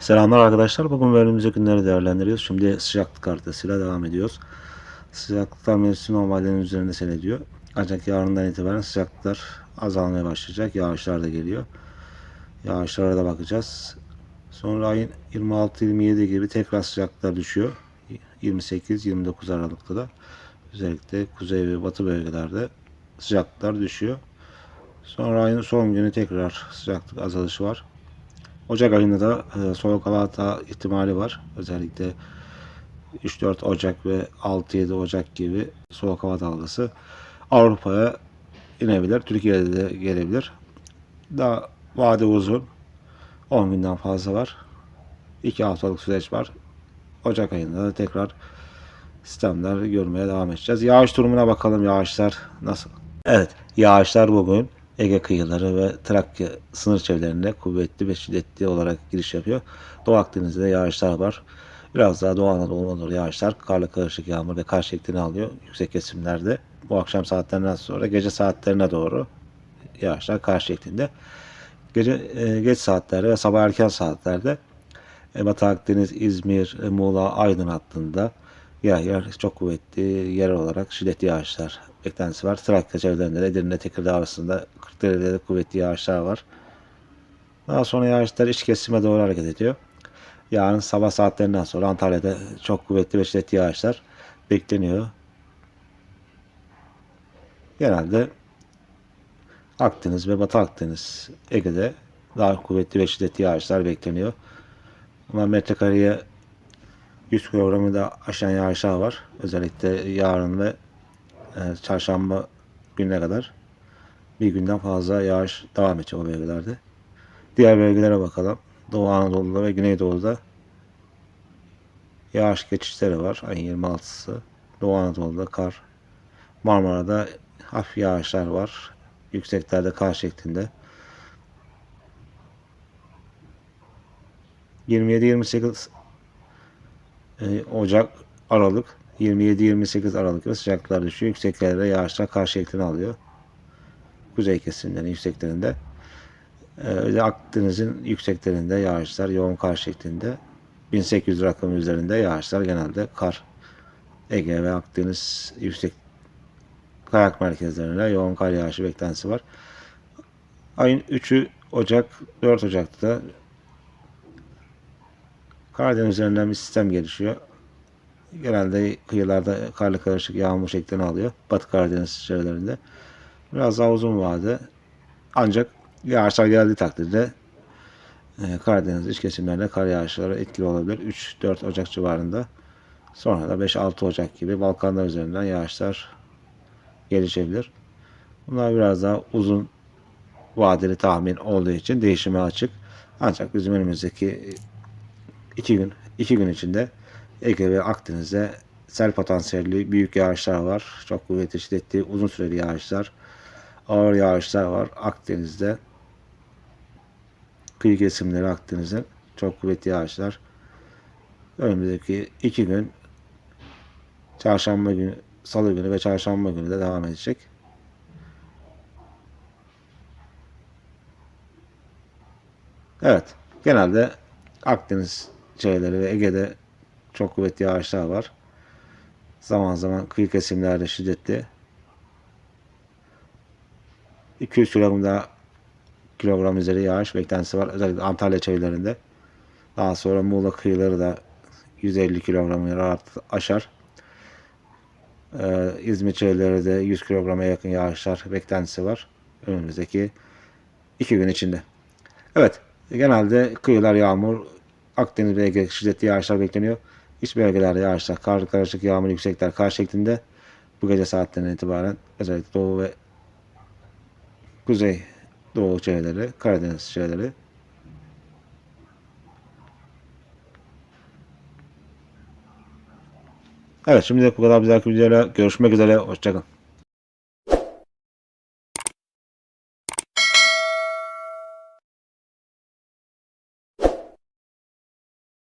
Selamlar arkadaşlar. Bugün ve günleri değerlendiriyoruz. Şimdi sıcaklık haritasıyla devam ediyoruz. Sıcaklıklar mevsim normallerinin üzerinde seyrediyor. Ancak yarından itibaren sıcaklıklar azalmaya başlayacak. Yağışlar da geliyor. Yağışlara da bakacağız. Sonra ayın 26-27 gibi tekrar sıcaklıklar düşüyor. 28-29 Aralık'ta da özellikle kuzey ve batı bölgelerde sıcaklıklar düşüyor. Sonra ayın son günü tekrar sıcaklık azalışı var. Ocak ayında da e, soğuk hava ata ihtimali var. Özellikle 3-4 Ocak ve 6-7 Ocak gibi soğuk hava dalgası Avrupa'ya inebilir. Türkiye'de de gelebilir. Daha vade uzun. 10 günden fazla var. 2 haftalık süreç var. Ocak ayında da tekrar sistemler görmeye devam edeceğiz. Yağış durumuna bakalım. Yağışlar nasıl? Evet. Yağışlar bugün Ege kıyıları ve Trakya sınır çevrelerinde kuvvetli ve şiddetli olarak giriş yapıyor. Doğu Akdeniz'de de yağışlar var. Biraz daha Doğu Anadolu'na doğru yağışlar karla karışık yağmur ve kar şeklini alıyor yüksek kesimlerde. Bu akşam saatlerinden sonra gece saatlerine doğru yağışlar kar şeklinde. Gece e, geç saatlerde ve sabah erken saatlerde e, Batı Akdeniz, İzmir, e, Muğla, Aydın hattında yer yer çok kuvvetli yer olarak şiddetli yağışlar beklentisi var. Trakya çevrelerinde de Edirne, Tekirdağ arasında Kırklareli'de de kuvvetli yağışlar var. Daha sonra yağışlar iç kesime doğru hareket ediyor. Yarın sabah saatlerinden sonra Antalya'da çok kuvvetli ve şiddetli yağışlar bekleniyor. Genelde Akdeniz ve Batı Akdeniz, Ege'de daha kuvvetli ve şiddetli yağışlar bekleniyor. Ama metrekareye 100 kilogramı da aşan yağışlar var. Özellikle yarın ve e, çarşamba gününe kadar bir günden fazla yağış devam edecek o bölgelerde. Diğer bölgelere bakalım. Doğu Anadolu'da ve Güneydoğu'da yağış geçişleri var. Ayın 26'sı. Doğu Anadolu'da kar. Marmara'da hafif yağışlar var. Yükseklerde kar şeklinde. 27-28 e, Ocak, Aralık 27-28 Aralık ve sıcaklıklar düşüyor. Yükseklerde yağışlar kar şeklini alıyor. Kuzey kesimlerinin yükseklerinde. Ee, öyle Akdeniz'in yükseklerinde yağışlar yoğun kar şeklinde. 1800 rakamı üzerinde yağışlar genelde kar. Ege ve Akdeniz yüksek kayak merkezlerinde yoğun kar yağışı beklentisi var. Ayın 3'ü Ocak, 4 Ocak'ta Karadeniz üzerinden bir sistem gelişiyor. Genelde kıyılarda karlı karışık yağmur şeklini alıyor. Batı Karadeniz çevrelerinde. Biraz daha uzun vade. Ancak yağışlar geldiği takdirde e, Karadeniz iç kesimlerinde kar yağışları etkili olabilir. 3-4 Ocak civarında. Sonra da 5-6 Ocak gibi Balkanlar üzerinden yağışlar gelişebilir. Bunlar biraz daha uzun vadeli tahmin olduğu için değişime açık. Ancak bizim önümüzdeki iki gün, iki gün içinde Ege ve Akdeniz'de sel potansiyelli büyük yağışlar var. Çok kuvvetli, şiddetli, uzun süreli yağışlar. Ağır yağışlar var Akdeniz'de. Kıyı kesimleri Akdeniz'in çok kuvvetli yağışlar. Önümüzdeki iki gün çarşamba günü, salı günü ve çarşamba günü de devam edecek. Evet. Genelde Akdeniz şeyleri ve Ege'de çok kuvvetli yağışlar var. Zaman zaman kıyı kesimlerde şiddetli. 200 kilogram daha kilogram üzeri yağış beklentisi var. Özellikle Antalya çevrelerinde. Daha sonra Muğla kıyıları da 150 kilogramı rahat aşar. Ee, İzmir çevreleri de 100 kilograma yakın yağışlar beklentisi var. Önümüzdeki iki gün içinde. Evet. Genelde kıyılar yağmur, Akdeniz Ege şiddetli yağışlar bekleniyor. İç bölgelerde yağışlar, kar karışık yağmur yüksekler kar şeklinde bu gece saatlerinden itibaren özellikle doğu ve kuzey doğu çevreleri, Karadeniz çevreleri Evet şimdilik bu kadar. Bir dahaki videoyla görüşmek üzere. Hoşçakalın.